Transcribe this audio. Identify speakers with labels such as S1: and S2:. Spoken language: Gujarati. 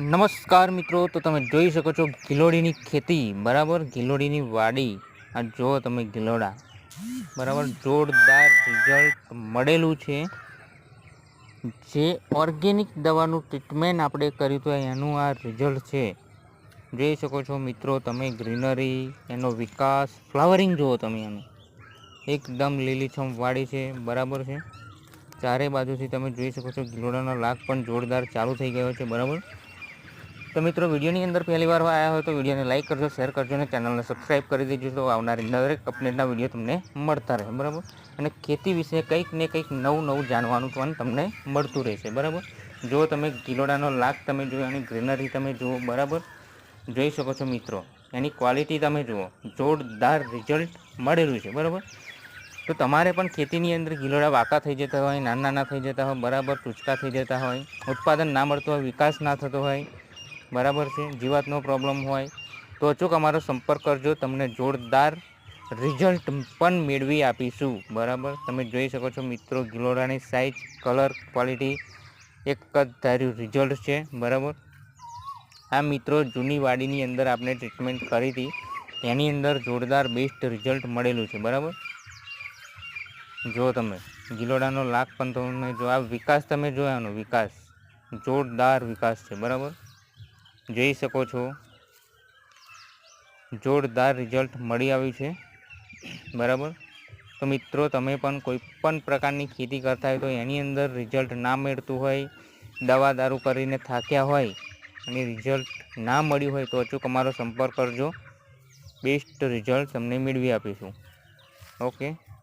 S1: નમસ્કાર મિત્રો, તો તમે જોઈ શકો છો ગિલોડીની ખેતી, બરાબર? ગિલોડીની વાડી, આ જુઓ તમે ગિલોડા, બરાબર? જોરદાર રિઝલ્ટ મળેલું છે. જે ઓર્ગેનિક દવાનું ટ્રીટમેન્ટ આપણે કર્યું હતું, એનું આ રિઝલ્ટ છે. જોઈ શકો છો મિત્રો, તમે ગ્રીનરી એનો વિકાસ ફ્લાવરિંગ જુઓ તમે એનું એકદમ લીલીછમ વાડી છે, બરાબર છે? ચારે બાજુથી તમે જોઈ શકો છો ગિલોડાનો લાગ પણ જોરદાર ચાલુ થઈ ગયો છે, બરાબર? તો મિત્રો, વિડીયોની અંદર પહેલી વાર આવ્યા હોય તો વિડીયોને લાઇક કરજો શેર કરજો અને ચેનલને સબસ્ક્રાઈબ કરી દેજો તો આવનારી દરેક અપડેટના વીડિયો તમને મળતા રહે, બરાબર? અને ખેતી વિશે કંઈક ને કંઈક નવું નવું જાણવાનું પણ તમને મળતું રહેશે, બરાબર? જો તમે કિલોડાનો લાગ તમે જુઓ એની ગ્રીનરી તમે જુઓ, બરાબર? જોઈ શકો છો મિત્રો, એની ક્વોલિટી તમે જુઓ, જોરદાર રિઝલ્ટ મળેલું છે, બરાબર? તો તમારે પણ ખેતીની અંદર ગિલોડા વાંકા થઈ જતા હોય, નાના નાના થઈ જતા હોય, બરાબર, ટૂચકા થઈ જતા હોય, ઉત્પાદન ના મળતું હોય, વિકાસ ના થતો હોય બરાબર છે, જીવાતનો પ્રોબ્લેમ હોય, તો અચૂક અમારો સંપર્ક કરજો, તમને જોરદાર રિઝલ્ટ પણ મેળવી આપીશું. બરાબર? તમે જોઈ શકો છો મિત્રો ગિલોડાની સાઇઝ કલર ક્વોલિટી એક જ ધાર્યું રિઝલ્ટ છે. બરાબર? આ મિત્રો જૂની વાડીની અંદર આપણે ટ્રીટમેન્ટ કરી હતી. એની અંદર જોરદાર બેસ્ટ રિઝલ્ટ મળેલું છે. બરાબર? જો તમે ગિલોડાનો લાખ પણ તમે જો આ વિકાસ તમે જોયાનો વિકાસ. જોરદાર વિકાસ છે. બરાબર? જોઈ શકો છો. જોરદાર રિઝલ્ટ મળી આવ્યું છે. બરાબર? તો મિત્રો, તમે પણ કોઈ પણ પ્રકારની ખેતી કરતા હોય તો એની અંદર રિઝલ્ટ ના મળતું હોય, દવા દારૂ કરીને થાક્યા હોય અને રિઝલ્ટ ના મળ્યું હોય તો અચૂક અમારો સંપર્ક કરજો. બેસ્ટ રિઝલ્ટ તમને મેળવી આપીશું. ઓકે